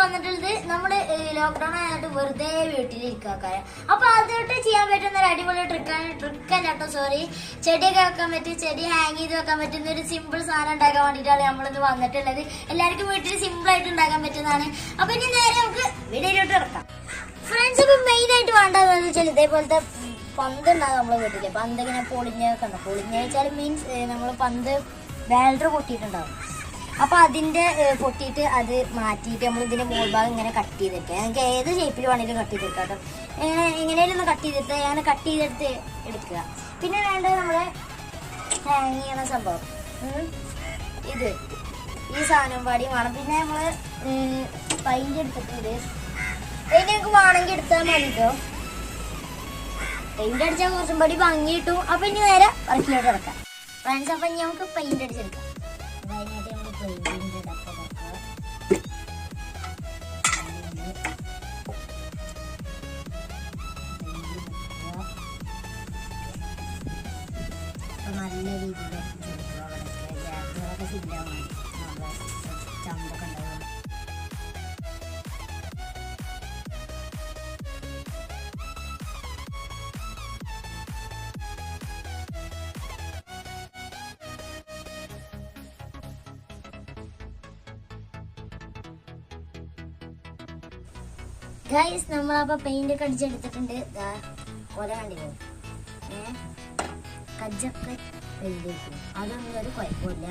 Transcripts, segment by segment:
വന്നിട്ടുള്ളത് നമ്മൾ ലോക്ക്ഡൌൺ ആയിട്ട് വെറുതെ വീട്ടിലിരിക്കാറ് അപ്പൊ അതിലോട്ട് ചെയ്യാൻ പറ്റുന്ന ഒരു അടിപൊളി ട്രിക്കാണ് ട്രിക്കല്ല കേട്ടോ സോറി ചെടിയൊക്കെ വെക്കാൻ പറ്റും ചെടി ഹാങ് ചെയ്ത് വെക്കാൻ പറ്റുന്ന ഒരു സിമ്പിൾ സാധനം ഉണ്ടാക്കാൻ വേണ്ടിയിട്ടാണ് നമ്മളിന്ന് വന്നിട്ടുള്ളത്. എല്ലാവർക്കും വീട്ടിൽ സിമ്പിൾ ആയിട്ട് ഉണ്ടാക്കാൻ പറ്റുന്നതാണ്. അപ്പൊ ഇനി നേരെ നമുക്ക് വീടിലോട്ട് ഇറക്കാം ഫ്രണ്ട്സ് ഇപ്പൊ മെയിൻ ആയിട്ട് വേണ്ടതെന്ന് വെച്ചാൽ ഇതേപോലത്തെ പന്ത് ഉണ്ടാകും നമ്മളെ വീട്ടിൽ പന്ത് ഇങ്ങനെ പൊളിഞ്ഞൊക്കെ ഉണ്ട് പൊളിഞ്ഞ വെച്ചാൽ മീൻസ് നമ്മൾ പന്ത് ബാലർ പൊട്ടിയിട്ടുണ്ടാവും. അപ്പൊ അതിന്റെ പൊട്ടിയിട്ട് അത് മാറ്റിയിട്ട് നമ്മൾ ഇതിന്റെ ഭാഗം ഇങ്ങനെ കട്ട് ചെയ്തിട്ട് നമുക്ക് ഏത് ഷേപ്പിൽ വേണമെങ്കിലും കട്ട് ചെയ്തെടുക്കാം കേട്ടോ ഇങ്ങനെ എങ്ങനെയും ഒന്ന് കട്ട് ചെയ്തിട്ട് അങ്ങനെ കട്ട് ചെയ്തെടുത്ത് എടുക്കുക. പിന്നെ വേണ്ടത് നമ്മളെ ഹാങ് ചെയ്യുന്ന സംഭവം. ഇത്. ഈ സാധനം പാടി വേണം. പിന്നെ നമ്മൾ പൈന്റ് എടുത്തിട്ടുണ്ട്. പെയിന്റ് നമുക്ക് വേണമെങ്കിൽ എടുത്താൽ മതിട്ടോ. പെയിന്റ് അടിച്ചാൽ കുറച്ചും കൂടി ഭംഗിയിട്ടു അപ്പൊ ഇനി നേരെ വർക്കിലോട്ട് കിടക്കാം ഫ്രണ്ട്സ് അപ്പൊ ഇനി നമുക്ക് പെയിന്റ് അടിച്ചെടുക്കാം. അതിനായിട്ട് പെയിന്റിന്റെ ഡപ്പ തുറക്കുക. അപ്പൊ നല്ല രീതിയിൽ ചമ്പൊക്കെ ഉണ്ടാവും ഗൈസ് നമ്മളപ്പോ പെയിന്റ് ഒക്കെ അടിച്ചെടുത്തിട്ടുണ്ട്. കൊല കണ്ടില്ലേ? കജ്ജൊക്കെ അതൊന്നും ഒരു കുഴപ്പമില്ല.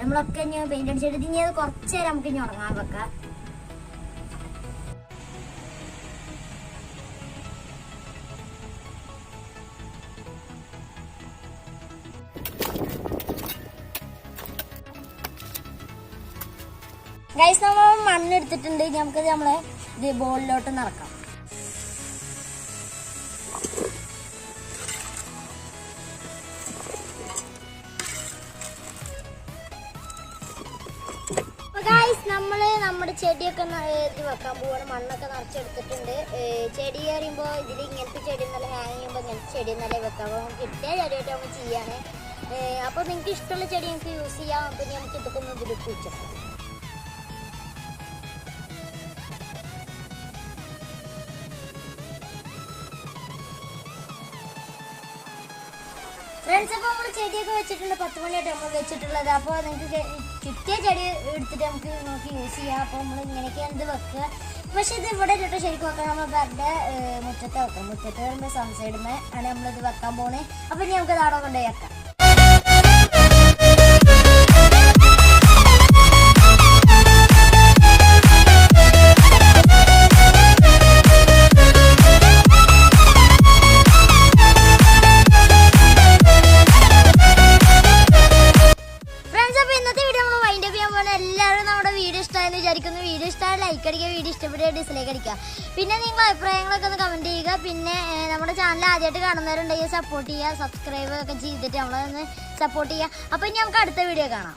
നമ്മളൊക്കെ ഇനി പെയിന്റ് അടിച്ചെടുത്ത് ഇനി അത് കുറച്ച് നേരം നമുക്ക് ഇനി ഉറങ്ങാൻ വെക്കാം. ഗൈസ് നമ്മൾ മണ്ണെടുത്തിട്ടുണ്ട്. നമുക്കത് നമ്മളെ ഇത് ബോളിലോട്ട് നടക്കാം. ഗൈസ് നമ്മൾ നമ്മുടെ ചെടിയൊക്കെ ഇത് വെക്കാൻ പോവാണ്. മണ്ണൊക്കെ നിറച്ചെടുത്തിട്ടുണ്ട്. ചെടി പറയുമ്പോൾ ഇതിൽ ഇങ്ങനത്തെ ചെടി നല്ല ഹാങ് ചെയ്യുമ്പോൾ ഇങ്ങനത്തെ ചെടി നല്ല വെക്കാം അപ്പോൾ നമുക്ക് കിട്ടിയ ചെടിയായിട്ട് നമുക്ക് ചെയ്യാണ് അപ്പോൾ നിങ്ങൾക്ക് ഇഷ്ടമുള്ള ചെടി നിങ്ങൾക്ക് യൂസ് ചെയ്യാം. അപ്പോൾ നമുക്ക് ഇതൊക്കെ ഒന്ന് ഇതിൽ കുഴിച്ചിടാം ഫ്രണ്ട്സ് അപ്പോൾ നമ്മൾ ചെടിയൊക്കെ വെച്ചിട്ടുണ്ട്. പത്ത് മണിയായിട്ട് നമ്മൾ വെച്ചിട്ടുള്ളത്. അപ്പോൾ നിങ്ങൾക്ക് കിട്ടിയ ചെടി എടുത്തിട്ട് നമുക്ക് നോക്കി യൂസ് ചെയ്യാം. അപ്പോൾ നമ്മൾ ഇങ്ങനെയൊക്കെയാണ് ഇത് വെക്കുക? പക്ഷെ ഇത് ഇവിടെ ഇട്ടിട്ട് ശരിക്കും വെക്കാൻ നമ്മൾ വെറുതെ മുറ്റത്ത് വെക്കാം മുറ്റത്ത് വരുമ്പോൾ സൺസൈഡുമേ ആണ് നമ്മളിത് വെക്കാൻ പോണേ. അപ്പോൾ ഇനി നമുക്ക് നാടകം കൊണ്ടുപോയി വെക്കാം. ലൈക്ക് അടിക്കുക വീഡിയോ ഇഷ്ടപ്പെടുക ഡിസ്ലൈക്ക് അടിക്കുക. പിന്നെ നിങ്ങൾ അഭിപ്രായങ്ങളൊക്കെ ഒന്ന് കമന്റ് ചെയ്യുക. പിന്നെ നമ്മുടെ ചാനൽ ആദ്യമായിട്ട് കാണുന്നവരുണ്ടെങ്കിൽ സപ്പോർട്ട് ചെയ്യുക സബ്സ്ക്രൈബ് ഒക്കെ ചെയ്തിട്ട് നമ്മളൊന്ന് സപ്പോർട്ട് ചെയ്യുക. അപ്പോൾ ഇനി നമുക്ക് അടുത്ത വീഡിയോ കാണാം.